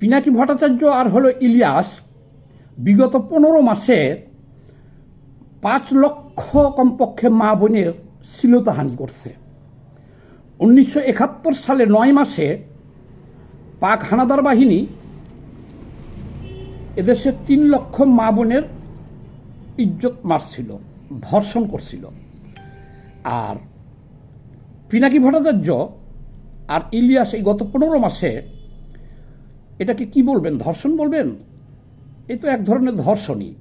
পিনাকি ভট্টাচার্য আর হলো ইলিয়াস, বিগত পনেরো মাসে পাঁচ লক্ষ কমপক্ষে মা বোনের শ্লীলতাহানি করছে। উনিশশো একাত্তর সালে নয় মাসে পাক হানাদার বাহিনী এদেশের তিন লক্ষ মা বোনের ইজ্জত মারছিল, ধর্ষণ করছিল। আর পিনাকি ভট্টাচার্য আর ইলিয়াস এই গত পনেরো মাসে এটাকে কি বলবেন? ধর্ষণ বলবেন? এই তো এক ধরনের ধর্ষণই।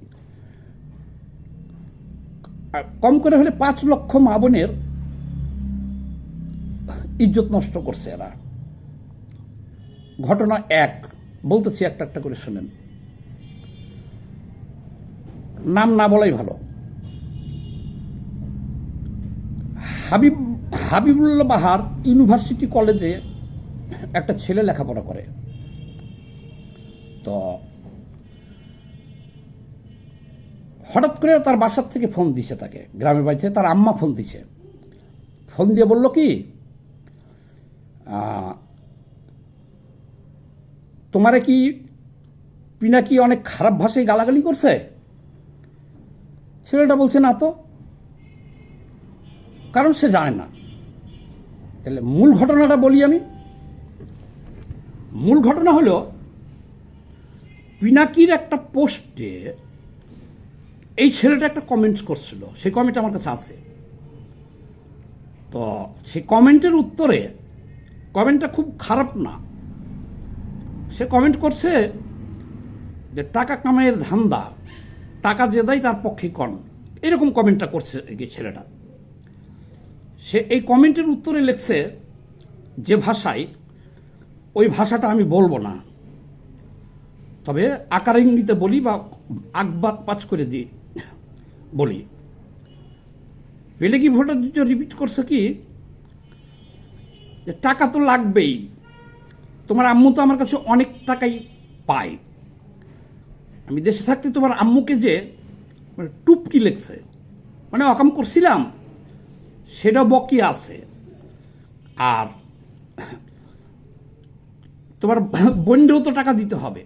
কম করে হলে পাঁচ লক্ষ মা বোনের ইজ্জত নষ্ট করছে এরা। ঘটনা এক। বলতেছি একটা একটা করে শোনেন। নাম না বলাই ভালো। হাবিব, হাবিবুল্লাহ বাহার ইউনিভার্সিটি কলেজে একটা ছেলে লেখাপড়া করে। তো হঠাৎ করে তার বাসার থেকে ফোন দিছে তাকে, গ্রামের বাড়ি থেকে তার আম্মা ফোন দিছে। ফোন দিয়ে বলল কি তোমারে কি পিনাকি অনেক খারাপ ভাষায় গালাগালি করছে? ছেলেটা বলছে, না তো। কারণ সে জানে না। তাহলে মূল ঘটনাটা বলি আমি। মূল ঘটনা হলো পিনাকির একটা পোস্টে এই ছেলেটা একটা কমেন্টস করছিল। সেই কমেন্ট আমার কাছে আছে। তো সেই কমেন্টের উত্তরে কমেন্টটা খুব খারাপ না। সে কমেন্ট করছে যে টাকা কামাইয়ের ধান্দা, টাকা যে দেয় তার পক্ষে কন এরকম কমেন্টটা করছে এই ছেলেটা। সে এই কমেন্টের উত্তরে লিখছে যে ভাষায়, ওই ভাষাটা আমি বলব না। তবে আকার ইঙ্গিতে বলি বা আকবাদ পাঁচ করে দিই বলি। পেলে কি ভোটার রিপিট করছে কি? যে টাকা তো লাগবেই। তোমার আম্মু তো আমার কাছে অনেক টাকাই পায়। আমি দেশে থাকতে তোমার আম্মুকে যে মানে টুপকি লেগছে মানে অকাম করছিলাম, সেটা বকি আছে। আর তোমার বোনদেরও তো টাকা দিতে হবে।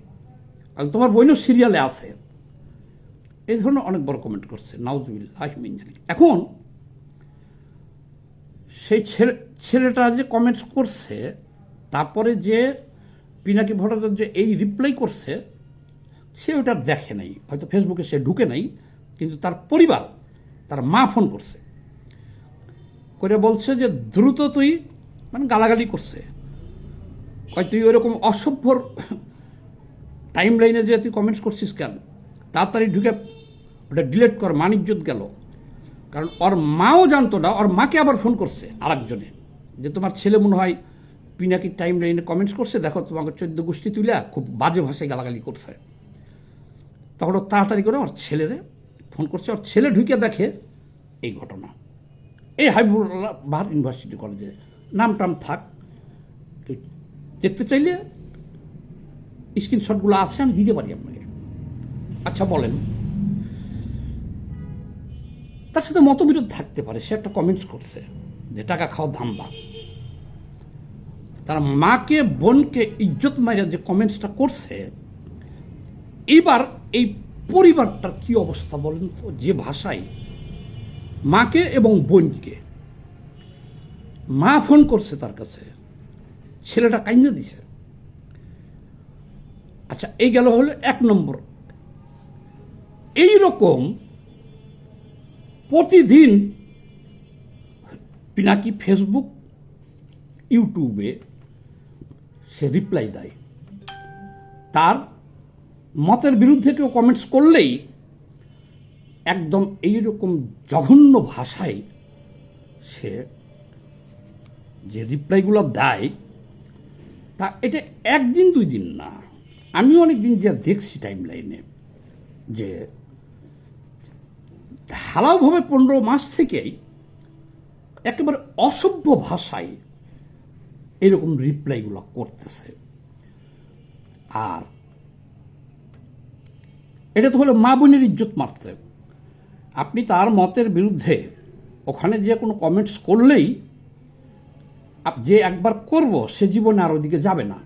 আর তোমার বোনও সিরিয়ালে আছে। এই ধরনের অনেক বড় কমেন্ট করছে, নাউজুবিল্লাহ মিন জালিক। এখন সেই ছেলে, ছেলেটা যে কমেন্টস করছে, তারপরে যে পিনাকি ভট্টাচার্য এই রিপ্লাই করছে, সে ওটা দেখে নাই। হয়তো ফেসবুকে সে ঢুকে নাই, কিন্তু তার পরিবার, তার মা ফোন করছে। করে বলছে যে, দ্রুত তুই মানে গালাগালি করছে। কয়, তুই ওরকম অসভ্যর টাইম লাইনে যে তুই কমেন্টস করছিস কেন? তাড়াতাড়ি ঢুকে ওটা ডিলেট কর মানিজ্যত গেল। কারণ ওর মাও জানতো না, ওর মাকে আবার ফোন করছে আরেকজনে। যে তোমার ছেলে মনে হয় পিনাকি টাইম লাইনে কমেন্টস করছে, দেখো তোমাকে চোদ্দ গোষ্ঠী তুলে খুব বাজে ভাষায় গালাগালি করছে। তখন ও তাড়াতাড়ি করে ওর ছেলেরে ফোন করছে, ওর ছেলে ঢুকে দেখে এই ঘটনা। এই হাবিবুল্লাহ বাহার ইউনিভার্সিটি কলেজে নাম টাম থাক। দেখতে চাইলে স্ক্রিনশটগুলো আছে, আমি দিতে পারি আপনাকে। আচ্ছা বলেন। তার সাথে মতবিরোধ থাকতে পারে, সে একটা কমেন্টস করছে যে টাকা খাওয়া ধান্দা। তার মাকে, বোনকে ইজ্জত মাইরা যে কমেন্টসটা করছে এইবার এই পরিবারটার কি অবস্থা বলেন তো? যে ভাষায় মাকে এবং বোনকে মা ফোন করছে তার কাছে, ছেলেটা কাইন্দে দিছে। আচ্ছা এই গেল হলো এক নম্বর। এই রকম প্রতিদিন পিনাকি ফেসবুক ইউটিউবে সে রিপ্লাই দেয়। তার মতের বিরুদ্ধে কেউ কমেন্টস করলেই একদম এইরকম জঘন্য ভাষায় সে যে রিপ্লাইগুলো দেয়, তা এটা একদিন দুই দিন না। আমি অনেক দিন যা দেখছি টাইম লাইনে যে ঢালাওভাবে পনেরো মাস থেকেই একেবারে অসভ্য ভাষায় এরকম রিপ্লাইগুলো করতেছে। আর এটা তো হলো মা বোনের ইজ্জত মারতে। আপনি তার মতের বিরুদ্ধে ওখানে যে কোনো কমেন্টস করলেই যে একবার করব সে জীবনে আর ওদিকে যাবে না।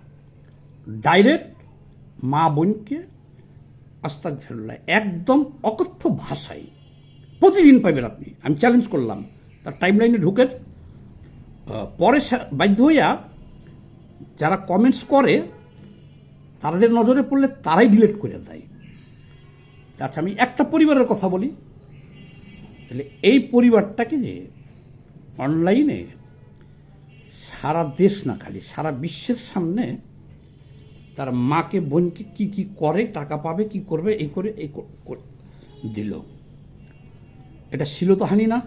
ডাইরেক্ট মা বোনকে আস্তাক ফেরুল্লাহ একদম অকথ্য ভাষায়। প্রতিদিন পাবেন আপনি। আমি চ্যালেঞ্জ করলাম। তার টাইম লাইনে ঢুকেন পরে বাধ্য হইয়া যারা কমেন্টস করে, তাদের নজরে পড়লে তারাই ডিলেট করে দেয়। আচ্ছা আমি একটা পরিবারের কথা বলি। তাহলে এই পরিবারটাকে যে অনলাইনে সারা দেশ না খালি, সারা বিশ্বের সামনে তার মাকে, বোনকে কি কি করে, টাকা পাবে, কি করবে, এই করে, এই দিল। এটা শিলতাহানি না।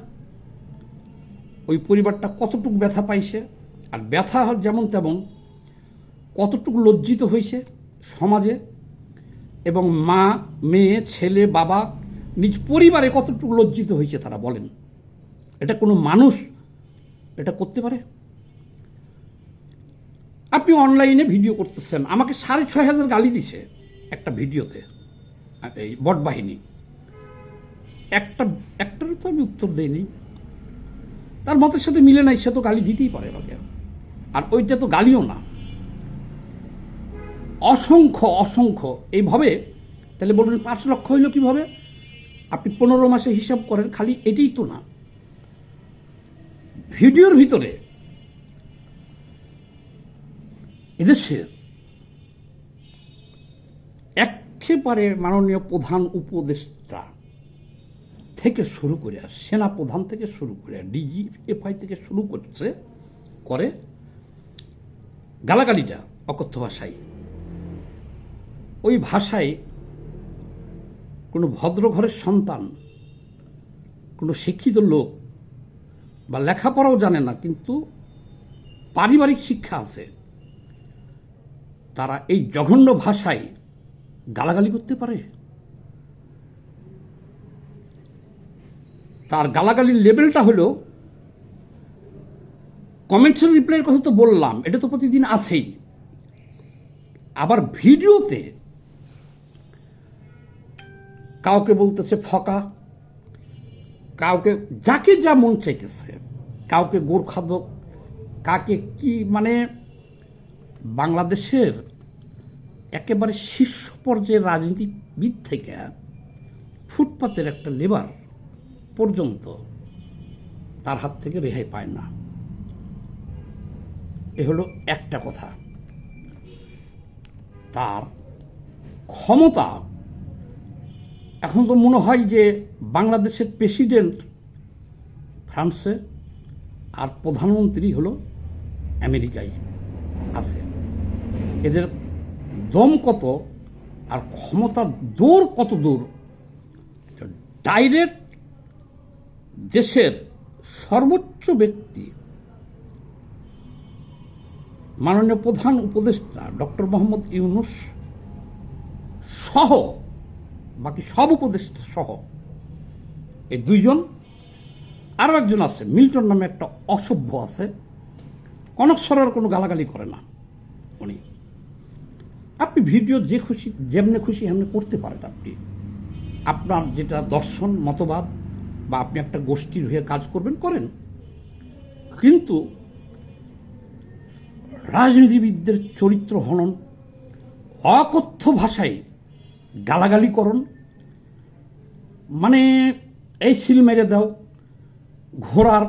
ওই পরিবারটা কতটুকু ব্যথা পাইছে, আর ব্যথা যেমন তেমন, কতটুকু লজ্জিত হয়েছে সমাজে, এবং মা, মেয়ে, ছেলে, বাবা, নিজ পরিবারে কতটুকু লজ্জিত হয়েছে তারা বলেন। এটা কোনো মানুষ এটা করতে পারে? আপনি অনলাইনে ভিডিও করতেছেন। আমাকে সাড়ে ছয় হাজার গালি দিছে একটা ভিডিওতে, এই বট বাহিনী। একটা, একটারও তো আমি উত্তর দেইনি। তার মতের সাথে মিলে নাই, সে তো গালি দিতেই পারে আমাকে। আর ওইটা তো গালিও না। অসংখ্য অসংখ্য, এইভাবে, তাহলে বলবেন পাঁচ লক্ষ হইল কীভাবে? আপনি পনেরো মাসে হিসাব করেন, খালি এটাই তো না। ভিডিওর ভিতরে এদেশের একেবারে মাননীয় প্রধান উপদেষ্টা থেকে শুরু করে সেনা প্রধান থেকে শুরু করে, ডিজি, এফআই থেকে শুরু করছে, করে গালাগালিটা অকথ্য ভাষায়। ওই ভাষায় কোনো ভদ্র ঘরের সন্তান, কোনো শিক্ষিত লোক বা লেখাপড়াও জানে না, কিন্তু পারিবারিক শিক্ষা আছে। তারা এই জঘন্য ভাষায় গালাগালি করতে পারে? তার গালাগালির লেভেলটা হলো, কমেন্টসের রিপ্লাইয়ের কথা তো বললাম, এটা তো প্রতিদিন আছেই। আবার ভিডিওতে কাউকে বলতেছে ফকা, কাউকে যাকে যা মন চাইতেছে, কাউকে গোরখাদক, কাকে কি মানে বাংলাদেশের একেবারে শীর্ষ পর্যায়ের রাজনীতিবিদ থেকে ফুটপাতের একটা লেবার পর্যন্ত তার হাত থেকে রেহাই পায় না। এ হলো একটা কথা। তার ক্ষমতা এখন তো মনে হয় যে বাংলাদেশের প্রেসিডেন্ট ফ্রান্সে আর প্রধানমন্ত্রী হলো আমেরিকায় আছে। এদের দম কত আর ক্ষমতা দূর কত দূর ডাইরেক্ট দেশের সর্বোচ্চ ব্যক্তি। মাননীয় প্রধান উপদেষ্টা ডক্টর মোহাম্মদ ইউনুস সহ, বাকি সব উপদেষ্টা সহ, এই দুইজন, আরও একজন আছে, মিল্টন নামে একটা অসভ্য আছে, কনক সরার কোনো গালাগালি করে না উনি। আপনি ভিডিও যে খুশি, যেমনি খুশি এমনি করতে পারেন আপনি। আপনার যেটা দর্শন, মতবাদ বা আপনি একটা গোষ্ঠীর হয়ে কাজ করবেন, করেন। কিন্তু রাজনীতিবিদদের চরিত্র হনন, অকথ্য ভাষায় গালাগালি করুন। মানে এই সিল মেরে দাও ঘোড়ার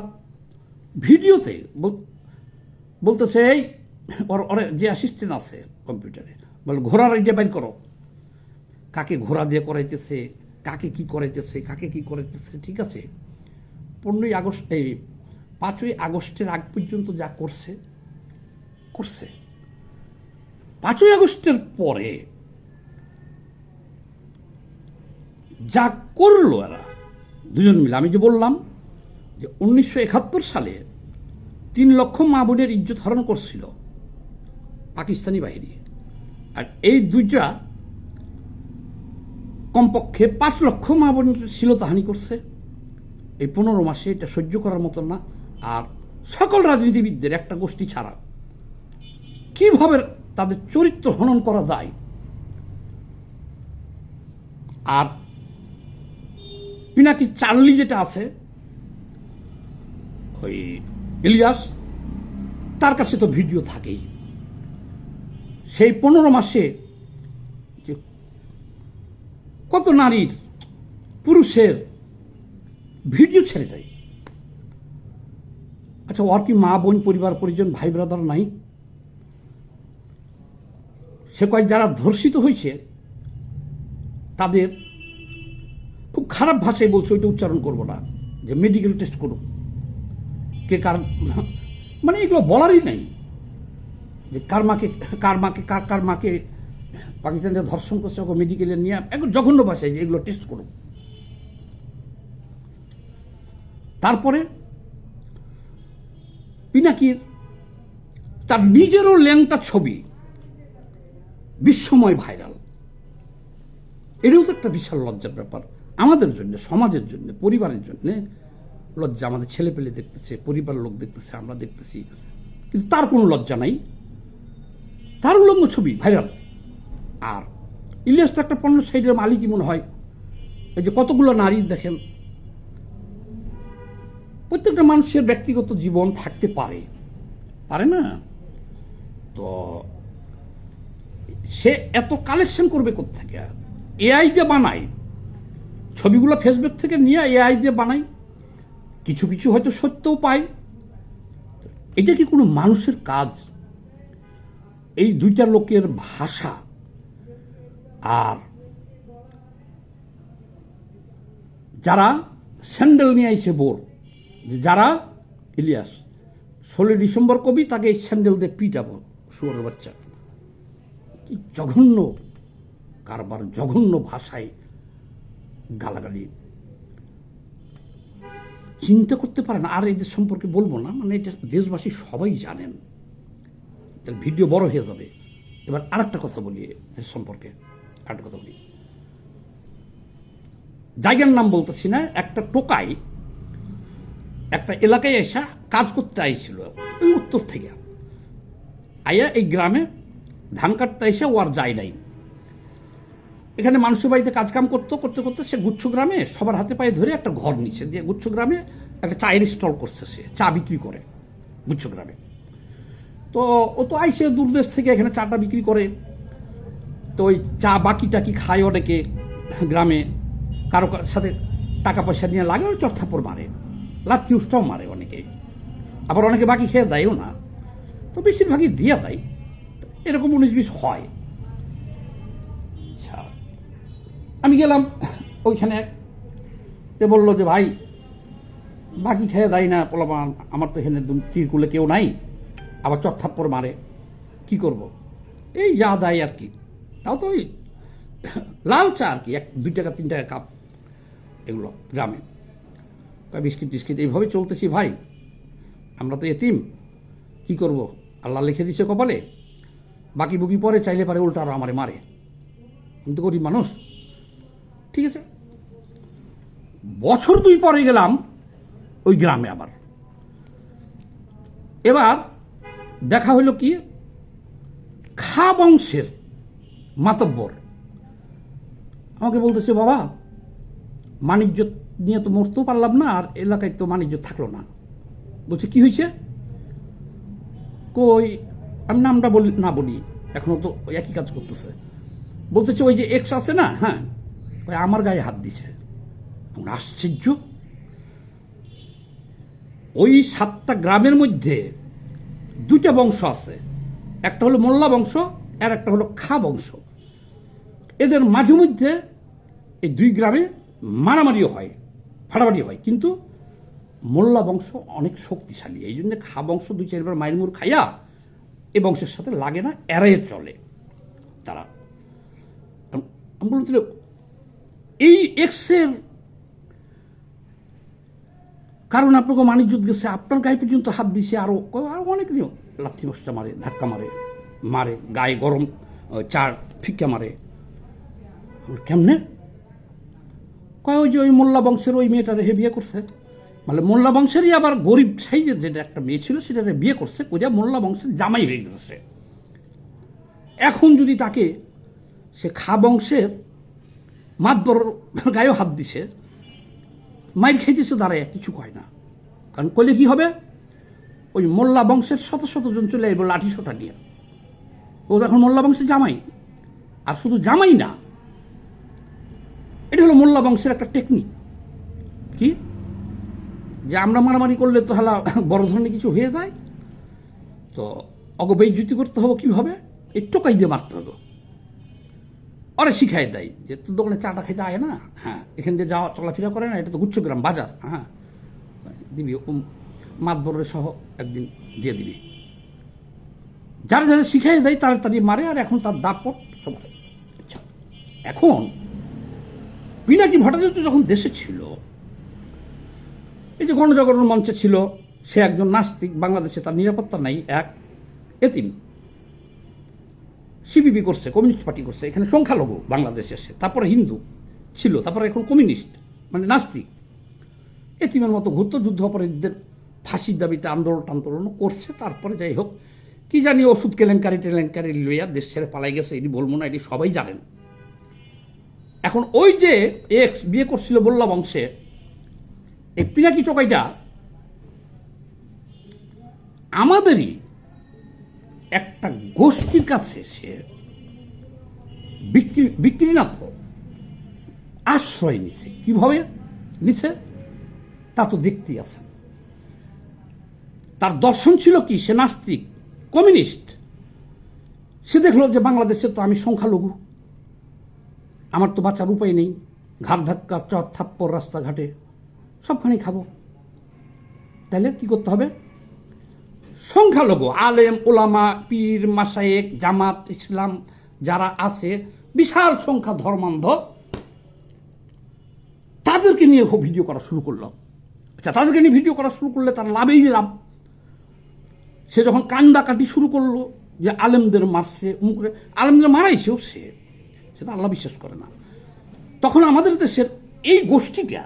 ভিডিওতে বল- বলতেছে, এই, ওরে যে অ্যাসিস্ট্যান্ট আছে কম্পিউটারে বল, ঘোড়ার এইটা বের করো। কাকে ঘোড়া দিয়ে করাইতেছে? কাকে কি করাইতেছে? কাকে কি করাইতেছে? ঠিক আছে। পনেরোই আগস্ট, এই পাঁচই আগস্টের আগ পর্যন্ত যা করছে করছে। পাঁচই আগস্টের পরে যা করল এরা, দুজন মিলে, আমি যে বললাম যে উনিশশো একাত্তর সালে তিন লক্ষ মা বোনের ইজ্জত হরণ করছিল পাকিস্তানি বাহিনী। আর এই দুইটা কমপক্ষে পাঁচ লক্ষ মা বোনের শিলতাহানি করছে। এই পনেরো মাসে এটা সহ্য করার মতো না। আর সকল রাজনীতিবিদদের একটা গোষ্ঠী ছাড়া কীভাবে তাদের চরিত্র হনন করা যায়? আর পিনাকি চার্লি যেটা আছে, ওই ইলিয়াস, তার কাছে তো ভিডিও থাকেই। সেই পনেরো মাসে যে কত নারীর, পুরুষের ভিডিও ছেড়ে দেয়। আচ্ছা ওর কি মা, বোন, পরিবার, পরিজন, ভাই ব্রাদার নাই? সে কয়, যারা ধর্ষিত হয়েছে, তাদের খুব খারাপ ভাষায় বলছে, ওইটা উচ্চারণ করব না, যে মেডিকেল টেস্ট করুক। কে কার মানে এগুলো বলারই নাই। যে কার মাকে কার মাকে কার কার মাকে পাকিস্তানের ধর্ষণ করছে, ওকে মেডিকেলে নিয়ে একদম জঘন্য ভাষায় যে এগুলো টেস্ট করুন তারপরে পিনাকির তার নিজেরও ল্যাংটা ছবি বিশ্বময় ভাইরাল। এটাও তো একটা বিশাল লজ্জার ব্যাপার। আমাদের জন্য, সমাজের জন্য, পরিবারের জন্য লজ্জা। আমাদের ছেলে পেলে দেখতেছে পরিবার লোক দেখতেছে, আমরা দেখতেছি। কিন্তু তার কোনো লজ্জা নাই। তার উলঙ্গ ছবি ভাইরাল আর ইলিয়াস তো একটা পণ্য সাইডের মালিকই মনে হয়। এই যে কতগুলো নারী দেখেন। প্রত্যেকটা মানুষের ব্যক্তিগত জীবন থাকতে পারে। পারে না? তো সে এত কালেকশন করবে কোথেকে এআই দিয়ে বানায়, ছবিগুলো ফেসবুক থেকে নিয়ে এআই দিয়ে বানাই কিছু কিছু হয়তো সত্যও পায়। এটা কি কোনো মানুষের কাজ? এই দুইটা লোকের ভাষা আর যারা স্যান্ডেল নিয়ে আইছে বোর যারা, ইলিয়াস, ষোলোই ডিসেম্বর কবি তাকে এই স্যান্ডেল দিয়ে পিটাবো, শুয়ারের বাচ্চা। কি জঘন্য কারবার, জঘন্য ভাষায় গালাগালি। চিন্তা করতে পারেন, আর এদের সম্পর্কে বলব না মানে এটা দেশবাসী সবাই জানেন। তাহলে ভিডিও বড় হয়ে যাবে। এবার আরেকটা কথা বলি সম্পর্কে। আরেকটা কথা বলি। জায়গার নাম বলতেছি না, একটা টোকাই একটা এলাকায় এসে কাজ করতে আইছিল ওই উত্তর থেকে। আইয়া এই গ্রামে ধান কাটতে এসে ও আর যায় নাই। এখানে মানুষের বাড়িতে কাজকাম করতো, করতে করতে সে গুচ্ছ গ্রামে সবার হাতে পায়ে ধরে একটা ঘর নিচ্ছে দিয়ে গুচ্ছ গ্রামে একটা চায়ের স্টল করছে সে, চা বিক্রি করে গুচ্ছ গ্রামে। তো ও তো আইসে দূরদেশ থেকে এখানে চাটা বিক্রি করে। তো ওই চা বাকি টাকি খায় অনেকে গ্রামে, কারও সাথে টাকা পয়সা নিয়ে লাগে, ওই চর্থাপড় মারে, লাথি উষ্টাও মারে অনেকে। আবার অনেকে বাকি খেয়ে দেয়ও না। তো বেশিরভাগই দিয়ে দেয়। এরকম উনিশ বিশ হয়। আচ্ছা আমি গেলাম ওইখানে। তে বলল যে, ভাই, বাকি খেয়ে দেয় না পোলাপান, আমার তো এখানে তিরকুলে কেউ নাই। আবার চত্থাপ্পর মারে, কি করব? এই যা দেয় আর কি। তাও তো ওই লাল চা আর কি, এক, দুই টাকা, তিন টাকা কাপ এগুলো গ্রামে। বিস্কিট, টিস্কিট এইভাবে চলতেছি ভাই। আমরা তো এতিম, কি করব? আল্লাহ লিখে দিছে কপালে। বাকি বুকি পরে চাইলে পারে উল্টা আরও আমারে মারে। আমি তো গরিব মানুষ। ঠিক আছে? বছর দুই পরে গেলাম ওই গ্রামে আবার। এবার দেখা হলো কি? খা বংশের মাতব্বর। আমাকে বলতেছে, বাবা বাণিজ্য নিয়ে তো মরতেও পারলাম না, আর এলাকায় তো বাণিজ্য থাকল না। বলছে, কি হয়েছে কই, আমি নামটা বলি, না বলি, এখনও তো একই কাজ করতেছে। বলতেছে, ওই যে এক্স আছে না হ্যাঁ ওই আমার গায়ে হাত দিছে। আমার আশ্চর্য। ওই সাতটা গ্রামের মধ্যে দুইটা বংশ আছে। একটা হলো মোল্লা বংশ, আর একটা হলো খা বংশ। এদের মাঝে মধ্যে এই দুই গ্রামে মারামারিও হয় ফাড়াফাড়ি হয়। কিন্তু মোল্লা বংশ অনেক শক্তিশালী, এই জন্য খা বংশ দুই চারবার মায়ের মুড় খাইয়া এ বংশের সাথে লাগে না এড়াইয়ে চলে তারা। আম- তাহলে এই এক্সের কারণ আপনাকে মানিজ্যত গেছে, আপনার গায়ে পর্যন্ত হাত দিছে আরও আরও অনেক লাথি বসটা মারে, ধাক্কা মারে মারে, গায়ে গরম চার ফিক্কা মারে। কেমনে? কয় ওই যে ওই মোল্লা বংশের ওই মেয়েটা রেহে বিয়ে করছে? মানে মোল্লা বংশেরই আবার গরিব সাইজের যেটা একটা মেয়ে ছিল সেটা বিয়ে করছে ওইটা মোল্লা বংশের জামাই হয়ে গেছে এখন যদি তাকে সে খা বংশের মাতবর গায়েও হাত দিছে, মাইর খাইতেছে দাঁড়ায় কিছু কয় না। কারণ কইলে কি হবে? ওই মোল্লা বংশের শত শত জন চলে আসবে লাঠি সোটা নিয়ে। ও এখন মোল্লা বংশের জামাই। আর শুধু জামাই না, এটা হলো মোল্লা বংশের একটা টেকনিক কি? যে আমরা মারামারি করলে তো হালা বড় ধরনের কিছু হয়ে যায়। তো অগবেজ্যুতি করতে হবে কীভাবে? এই টোকাই দিয়ে মারতে হবে। ওরা শিখাই দেয় যে তোর দোকানে চাটা খেতে আয় না। হ্যাঁ এখান দিয়ে যাওয়া চলাফেরা করে না, এটা তো গুচ্ছগ্রাম বাজার। হ্যাঁ দিবি মাতবরের সহ একদিন দিয়ে দিবি। যারা যারা শিখাই দেয়, তারা তাড়ি মারে, আর এখন তার দাপট সব আচ্ছা এখন পিনাকি ভট্টাচার্য যখন দেশে ছিল, এই যে গণজাগরণ মঞ্চে ছিল, সে একজন নাস্তিক, বাংলাদেশে তার নিরাপত্তা নাই, এক এতিম। সিপিবি করছে, কমিউনিস্ট পার্টি করছে, এখানে সংখ্যালঘু বাংলাদেশে এসে, তারপরে হিন্দু ছিল, তারপরে এখন কমিউনিস্ট মানে নাস্তিক। এতিমের মতো ঘুরতো, যুদ্ধ অপরাধীদের ফাঁসির দাবিতে আন্দোলন আন্দোলন করছে, তারপরে যাই হোক, কি জানি ওষুধ কেলেঙ্কারি টেলেঙ্কারি লইয়া দেশ ছেড়ে পালাই গেছে, এটি বলব না, এটি সবাই জানেন। এখন ওই যে এক্স বিয়ে করছিল বললা বংশে, এই পিনাকি চোকাইটা, আমাদেরই একটা গোষ্ঠীর কাছে সে বিক্রি বিক্রি না তো আশ্রয় নিছে। কীভাবে নিছে? তা তো দেখতেই আছেন। তার দর্শন ছিল কি? সে নাস্তিক, কমিউনিস্ট। সে দেখল যে বাংলাদেশে তো আমি সংখ্যালঘু। আমার তো বাঁচার উপায় নেই। ঘাট ধাক্কা চট থাপ্পর রাস্তাঘাটে সবখানে খাব। তাহলে কি করতে হবে? সংখ্যালঘু, আলেম, ওলামা, পীর মাসায়েক জামাত, ইসলাম যারা আছে, বিশাল সংখ্যা ধর্মান্ধ, তাদেরকে নিয়ে ভিডিও করা শুরু করল। আচ্ছা তাদেরকে নিয়ে ভিডিও করা শুরু করলে তার লাভেই লাভ। সে যখন কান্দাকাটি শুরু করল যে আলেমদের মারছে করে, আলেমদের মারাইছেও সে। সেটা আল্লাহ বিশ্বাস করে না। তখন আমাদের দেশের এই গোষ্ঠীটা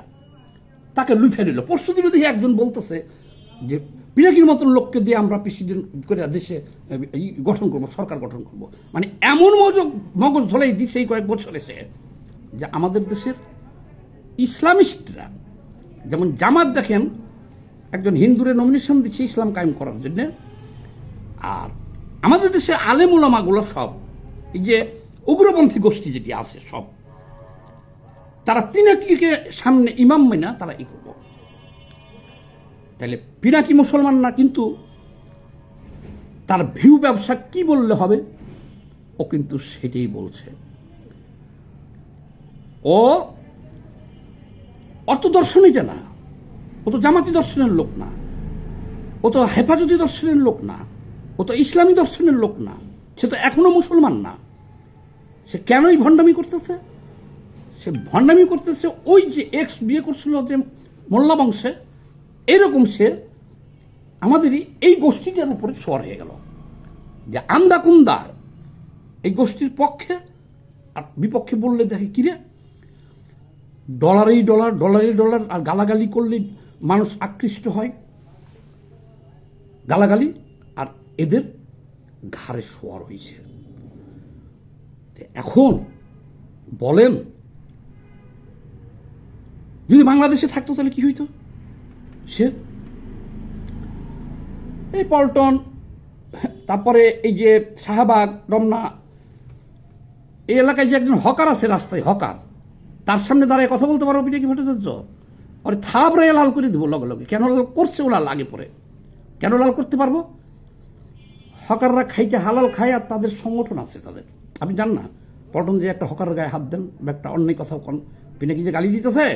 তাকে লুফে নিল। পরশু দিনে দেখি একজন বলতেছে যে, পিনাকির মতন লোককে দিয়ে আমরা প্রেসিডেন্ট করে দেশে গঠন করব, সরকার গঠন করব। মানে এমন মজক মগজ ধরেই দিচ্ছে এই কয়েক বছর এসে যে আমাদের দেশের ইসলামিস্টরা, যেমন জামাত দেখেন, একজন হিন্দুরে নমিনেশন দিচ্ছে ইসলাম কায়েম করার জন্য। আর আমাদের দেশে আলেম ওলামাগুলো সব, এই যে উগ্রপন্থী গোষ্ঠী যেটি আছে সব, তারা পিনাকিকে সামনে ইমাম মেনা তারা ই করব। তাহলে পিনাকি মুসলমান না কিন্তু তার ভিউ ব্যবসা কি বললে হবে? ও কিন্তু সেটাই বলছে। ও অর্থ দর্শনীটা না, ও তো জামাতি দর্শনের লোক না, ও তো হেফাজতি দর্শনের লোক না। ও তো ইসলামী দর্শনের লোক না, সে তো এখনও মুসলমান না। সে কেনই ভণ্ডামি করতেছে? সে ভণ্ডামি করতেছে ওই যে এক্স বিয়ে করছিল যে মোল্লা বংশে, এরকম সে আমাদেরই এই গোষ্ঠীটার উপরে সর হয়ে গেল। যে আন্দা কুন্দা এই গোষ্ঠীর পক্ষে? আর বিপক্ষে বললে দেখে কিরে ডলারেই ডলার ডলারেই ডলার, আর গালাগালি করলে মানুষ আকৃষ্ট হয়। গালাগালি? এদের ঘাড়ে শোয়ার হয়েছে এখন বলেন, যদি বাংলাদেশে থাকতো তাহলে কি হইতো? সে এই পল্টন, তারপরে এই যে শাহবাগ, রমনা, এই এলাকায় যে একজন হকার আছে রাস্তায়, হকার, তার সামনে দাঁড়িয়ে কথা বলতে পারব কি ভট্টাচার্য? আরে থাবড়ে লাল করে দেবো লগে লগে। কেন লাল করছে ও লাল আগে পরে? কেন লাল করতে পারব? হকাররা খাইতে হালাল খায় আর তাদের সংগঠন আছে তাদের। আপনি জান না? পল্টন যে একটা হকার গায়ে হাত দেন, বা একটা অন্যায় কথা পিনাকি যে গালি দিতেছে?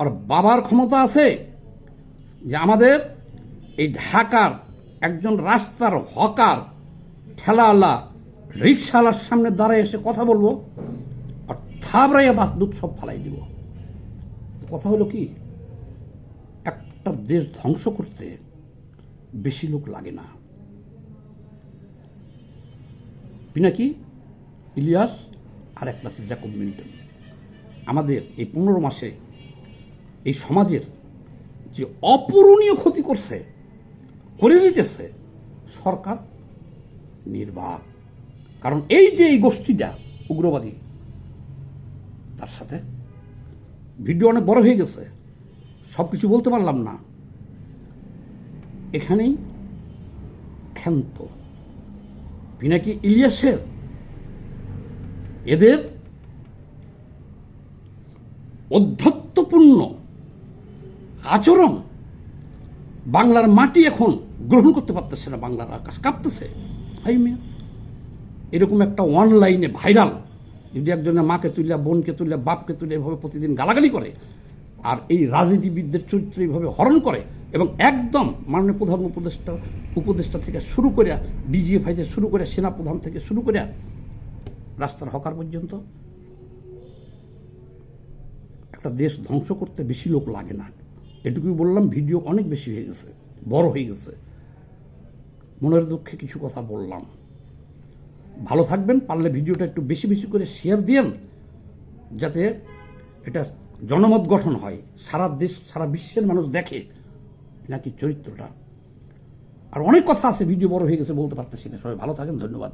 আর বাবার ক্ষমতা আছে যে আমাদের এই ঢাকার একজন রাস্তার হকার, ঠেলাওয়ালা রিক্সাওয়ালার সামনে দাঁড়ায় এসে কথা বলব আর থাবড়াইয়া বাদ দুধ সব ফালাই দিব। কথা হলো কি? একটা দেশ ধ্বংস করতে বেশি লোক লাগে না। পিনাকি ইলিয়াস আর একটা আছে জ্যাকব মিল্টন। আমাদের এই পনেরো মাসে এই সমাজের যে অপূরণীয় ক্ষতি করছে, করে দিতেছে সরকার নির্বাক। কারণ এই যে এই গোষ্ঠীটা, উগ্রবাদী, তার সাথে ভিডিও অনেক বড় হয়ে গেছে সব কিছু বলতে পারলাম না। এখানেই ক্ষান্ত। পিনাকি ইলিয়াসের এদের অধ্যত্বপূর্ণ আচরণ বাংলার মাটি এখন গ্রহণ করতে পারতেছে না, বাংলার আকাশ কাঁপতেছে। হাই মিয়া, এরকম একটা অনলাইনে ভাইরাল যদি একজনের মাকে তুলে বোনকে তুলে বাপকে তুলে এভাবে প্রতিদিন গালাগালি করে, আর এই রাজনীতিবিদদের চরিত্র এইভাবে হরণ করে এবং একদম মাননীয় প্রধান উপদেষ্টা উপদেষ্টা থেকে শুরু করে ডিজিএফআই থেকে শুরু করে সেনাপ্রধান থেকে শুরু করে রাস্তার হকার পর্যন্ত একটা দেশ ধ্বংস করতে বেশি লোক লাগে না। এটুকুই বললাম, ভিডিও অনেক বেশি হয়ে গেছে, বড় হয়ে গেছে। মনের দুঃখে কিছু কথা বললাম। ভালো থাকবেন, পারলে ভিডিওটা একটু বেশি বেশি করে শেয়ার দিয়েন, যাতে এটা জনমত গঠন হয়। সারা দেশ, সারা বিশ্বের মানুষ দেখে নাকি চরিত্রটা? আর অনেক কথা আছে, ভিডিও বড় হয়ে গেছে বলতে পারতেছি না। সবাই ভালো থাকেন, ধন্যবাদ।